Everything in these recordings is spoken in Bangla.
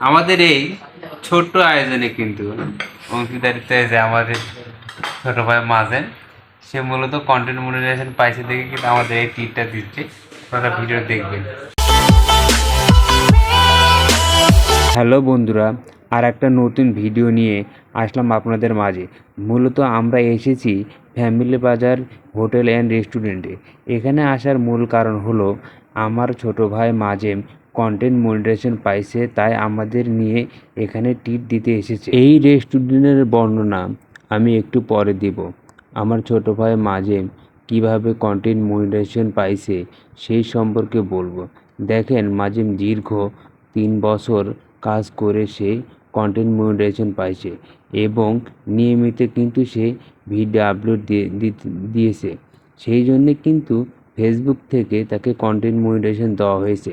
আমাদের এই ছোট্ট আয়োজনে কিন্তু অংশীদারিত্ব যে আমাদের ছোট ভাই মাজেন সে মূলত কন্টেন্ট মনিটাইজেশন পাইছে দেখে কিন্তু আমাদের এই টিটটা দিচ্ছে। আপনারা ভিডিও দেখবেন। হ্যালো বন্ধুরা আর একটা নতুন ভিডিও নিয়ে আসলাম আপনাদের মাঝে। মূলত আমরা এসেছি ফ্যামিলি বাজার, হোটেল অ্যান্ড রেস্টুরেন্টে। এখানে আসার মূল কারণ হলো আমার ছোট ভাই মাজেম কন্টেন্ট মনিটাইজেশন পাইছে, তাই আমাদের নিয়ে এখানে টিপ দিতে এসেছে। এই রেস্টুরেন্টের বর্ণনা আমি একটু পরে দিব। আমার ছোট ভাই মাজেম কীভাবে কন্টেন্ট মনিটাইজেশন পাইছে সেই সম্পর্কে বলব। দেখেন, মাজেম দীর্ঘ তিন বছর কাজ করে সে কন্টেন্ট মনিটাইজেশন পাইছে এবং নিয়মিত কিন্তু সে ভিডিও আপলোড দিয়ে দিয়েছে। সেই জন্যে কিন্তু ফেসবুক থেকে তাকে কন্টেন্ট মনিটাইজেশন দেওয়া হয়েছে।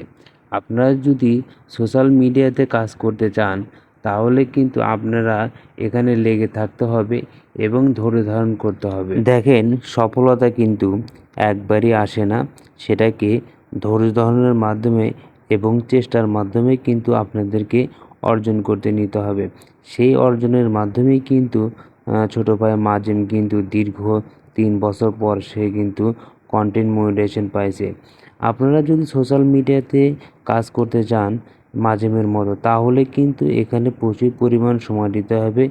আপনারা যদি সোশ্যাল মিডিয়াতে কাজ করতে চান, তাহলে কিন্তু আপনারা এখানে লেগে থাকতে হবে এবং ধৈর্য ধারণ করতে হবে। দেখেন, সফলতা কিন্তু একবারই আসে না। সেটাকে ধৈর্য ধারণের মাধ্যমে এবং চেষ্টার মাধ্যমে কিন্তু আপনাদেরকে অর্জন করতে নিতে হবে। সেই অর্জনের মাধ্যমেই কিন্তু ছোটো ভাই মাজেম কিন্তু দীর্ঘ তিন বছর পর সে কিন্তু কন্টেন্ট মনিটাইজেশন পাইছে। আপনারা যদি সোশ্যাল মিডিয়াতে কাজ করতে চান মাজেমের মতো, তাহলে কিন্তু এখানে প্রচুর পরিমাণ সময় দিতে হবে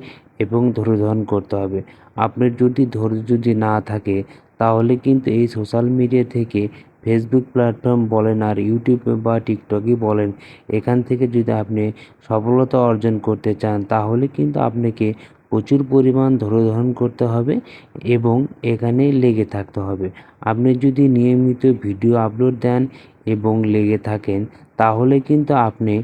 এবং ধৈর্য ধারণ করতে হবে। আপনার যদি ধৈর্য যদি না থাকে, তাহলে কিন্তু এই সোশ্যাল মিডিয়া থেকে ফেসবুক প্ল্যাটফর্ম বলেন আর ইউটিউব বা টিকটকই বলেন, এখান থেকে যদি আপনি সফলতা অর্জন করতে চান, তাহলে কিন্তু আপনাকে প্রচুর পরিমাণ ধারণ করতে হবে এবং এখানে লেগে থাকতে হবে। আপনি যদি নিয়মিত ভিডিও আপলোড দেন এবং লেগে থাকেন, তাহলে কিন্তু আপনি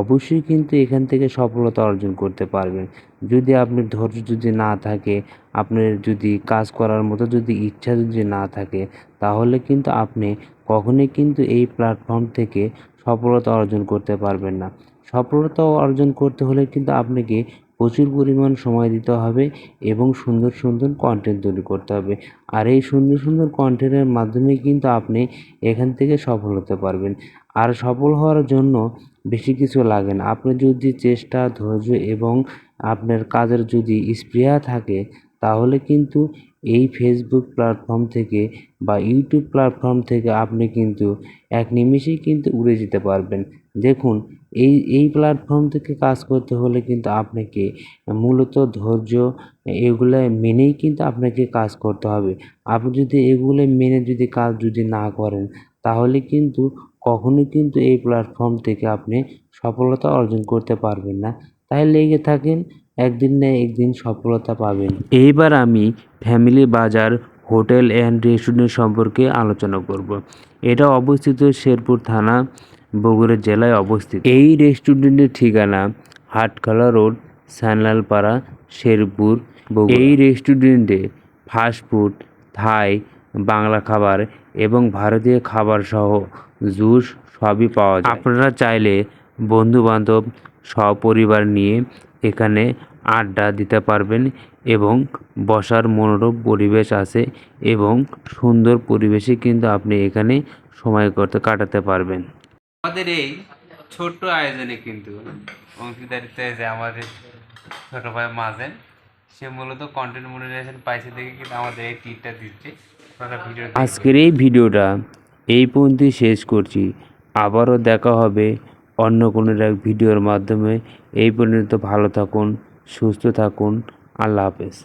অবশ্যই কিন্তু এখান থেকে সফলতা অর্জন করতে পারবেন। যদি আপনার ধৈর্য যদি না থাকে, আপনার যদি কাজ করার মতো যদি ইচ্ছা যদি না থাকে, তাহলে কিন্তু আপনি কখনোই কিন্তু এই প্ল্যাটফর্ম থেকে সফলতা অর্জন করতে পারবেন না। সফলতা অর্জন করতে হলে কিন্তু আপনাকে প্রচুর পরিমাণ সময় দিতে হবে এবং সুন্দর সুন্দর কন্টেন্ট তৈরি করতে হবে। আর এই সুন্দর সুন্দর কন্টেন্টের মাধ্যমে কিন্তু আপনি এখান থেকে সফল হতে পারবেন। আর সফল হওয়ার জন্য বেশি কিছু লাগে না। আপনি যদি চেষ্টা, ধৈর্য এবং আপনার কাজের যদি স্পৃহা থাকে তাহলে কিন্তু এই ফেসবুক প্ল্যাটফর্ম থেকে বা ইউটিউব প্ল্যাটফর্ম থেকে আপনি কিন্তু এক নিমেষেই কিন্তু উড়ে যেতে পারবেন। দেখুন, এই এই প্ল্যাটফর্ম থেকে কাজ করতে হলে কিন্তু আপনাকে মূলত ধৈর্য এগুলো মেনেই কিন্তু আপনাকে কাজ করতে হবে। আপনি যদি এগুলো মেনে যদি কাজ যদি না করেন, তাহলে কিন্তু কখনোই কিন্তু এই প্ল্যাটফর্ম থেকে আপনি সফলতা অর্জন করতে পারবেন না। তাই লেগে থাকেন, একদিন না একদিন সফলতা পাবেন। এইবার আমি ফ্যামিলি বাজার, হোটেল অ্যান্ড রেস্টুরেন্ট সম্পর্কে আলোচনা করব। এটা অবস্থিত শেরপুর থানা, বগুড়া জেলায় অবস্থিত। এই রেস্টুরেন্টের ঠিকানা হাটখলা রোড, সানলালপাড়া, শেরপুর এই রেস্টুরেন্টে ফাস্টফুড থাই, বাংলা খাবার এবং ভারতীয় খাবার সহ জুস সবই পাওয়া যায়। আপনারা চাইলে বন্ধু বান্ধব সপরিবার নিয়ে এখানে আড্ডা দিতে পারবেন এবং বসার মনোরম পরিবেশ আছে এবং সুন্দর পরিবেশে কিন্তু আপনি এখানে সময় করতে কাটাতে পারবেন। আমাদের এই ছোট্ট আয়োজনে কিন্তু অংশীদারিত্ব যে আমাদের ছোট ভাই মাজেন সে মূলত কন্টেন্ট মনিটাইজেশন পাইছে দেখে কিন্তু আমাদের এই টিটটা দিচ্ছে। ভিডিও আজকের এই ভিডিওটা এই পর্যন্তই শেষ করছি। আবারও দেখা হবে অন্য কোনো এক ভিডিওর মাধ্যমে। এই পর্যন্ত ভালো থাকুন সুস্থ থাকুন। আল্লাহ হাফেজ।